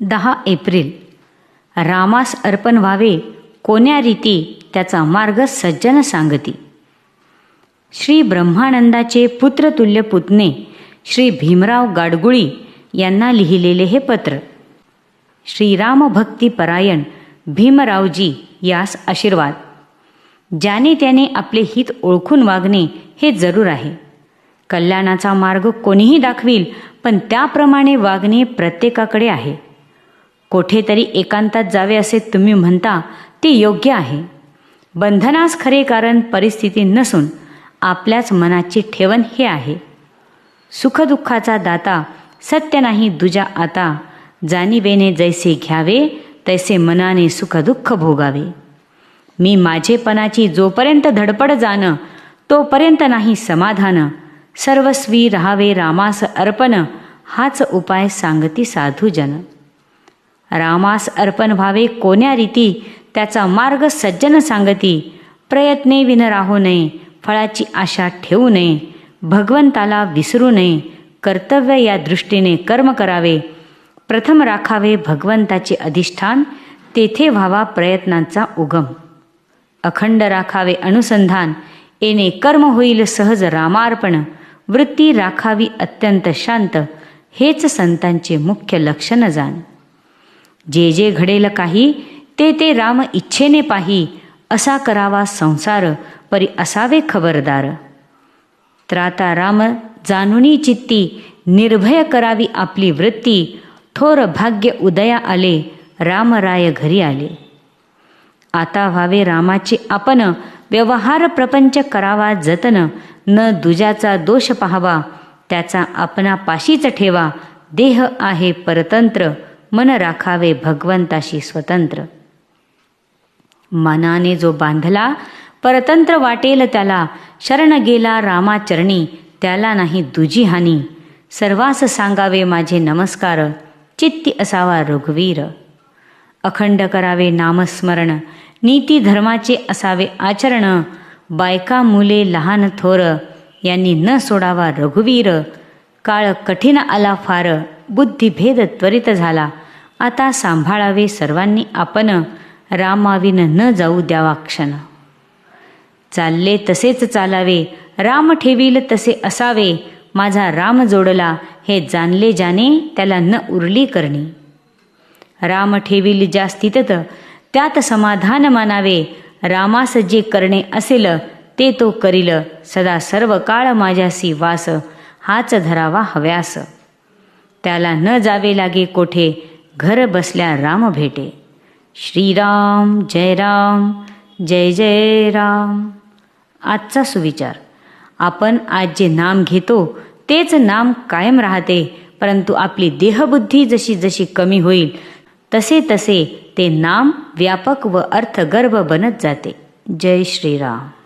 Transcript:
दहा एप्रिल. रामास अर्पण व्हावे कोण्या रीती त्याचा मार्ग सज्जन सांगती. श्री ब्रह्मानंदाचे पुत्रतुल्य पुतणे श्री भीमराव गाडगुळी यांना लिहिलेले हे पत्र. श्रीराम भीमरावजी यास आशीर्वाद. ज्याने त्याने आपले हित ओळखून वागणे हे जरूर आहे. कल्याणाचा मार्ग कोणीही दाखवील पण त्याप्रमाणे वागणे प्रत्येकाकडे आहे. कोठेतरी एकांतात जावे असे तुम्ही म्हणता ते योग्य आहे. बंधनास खरे कारण परिस्थिती नसून आपल्याच मनाची ठेवण हे आहे. सुखदुःखाचा दाता सत्य नाही दुजा आता. जाणीवेने जैसे घ्यावे तैसे मनाने सुखदुःख भोगावे. मी माझेपणाची जोपर्यंत धडपड जाणं तोपर्यंत नाही समाधान. सर्वस्वी राहावे रामास अर्पण हाच उपाय सांगती साधूजन. रामास अर्पण व्हावे कोण्या रीती? त्याचा मार्ग सज्जन सांगती प्रयत्ने विन राहू नये फळाची आशा ठेवू नये भगवंताला विसरू नये कर्तव्य या दृष्टीने कर्म करावे. प्रथम राखावे भगवंताचे अधिष्ठान तेथे व्हावा प्रयत्नांचा उगम. अखंड राखावे अनुसंधान येणे कर्म होईल सहज रामार्पण वृत्ती राखावी अत्यंत शांत हेच संतांचे मुख्य लक्षण जाण. जे जे घडेल काही ते ते राम इच्छेने पाही असा करावा संसार परी असावे खबरदार. त्राता राम जाणुनी चित्ती निर्भय करावी आपली वृत्ती थोर भाग्य उदया आले रामराय घरी आले. आता व्हावे रामाचे आपण व्यवहार प्रपंच करावा जतन न दुजाचा दोष पाहावा त्याचा आपणा पाशीच ठेवा देह आहे परतंत्र मन राखावे भगवंताशी स्वतंत्र. मनाने जो बांधला परतंत्र वाटेल त्याला शरण गेला रामाचरणी त्याला नाही दुजी हानी. सर्वास सांगावे माझे नमस्कार चित्ती असावा रघुवीर अखंड करावे नामस्मरण नीती धर्माचे असावे आचरण बायका मुले लहान थोर यांनी न सोडावा रघुवीर काळ कठीण आला फार बुद्धिभेद त्वरित झाला. आता सांभाळावे सर्वांनी आपण. रामाविन न जाऊ द्यावा क्षण. चालले तसेच चालावे. राम ठेवील तसे असावे. माझा राम जोडला. हे जाणले जाणे त्याला न उरली करणे. राम ठेवील ज्या स्थितत त्यात समाधान मानावे. रामास जे करणे असेल ते तो करील. सदा सर्व काळ माझ्यासी वास. हाच धरावा हव्यास. त्याला न जावे लागे कोठे घर बसल्या राम भेटे. श्रीराम जय राम जय जय राम. आजचा सुविचार. आपण आज जे नाम घेतो तेच नाम कायम राहते परंतु आपली देहबुद्धी जशी जशी कमी होईल तसे तसे ते नाम व्यापक व अर्थगर्भ बनत जाते. जय श्रीराम.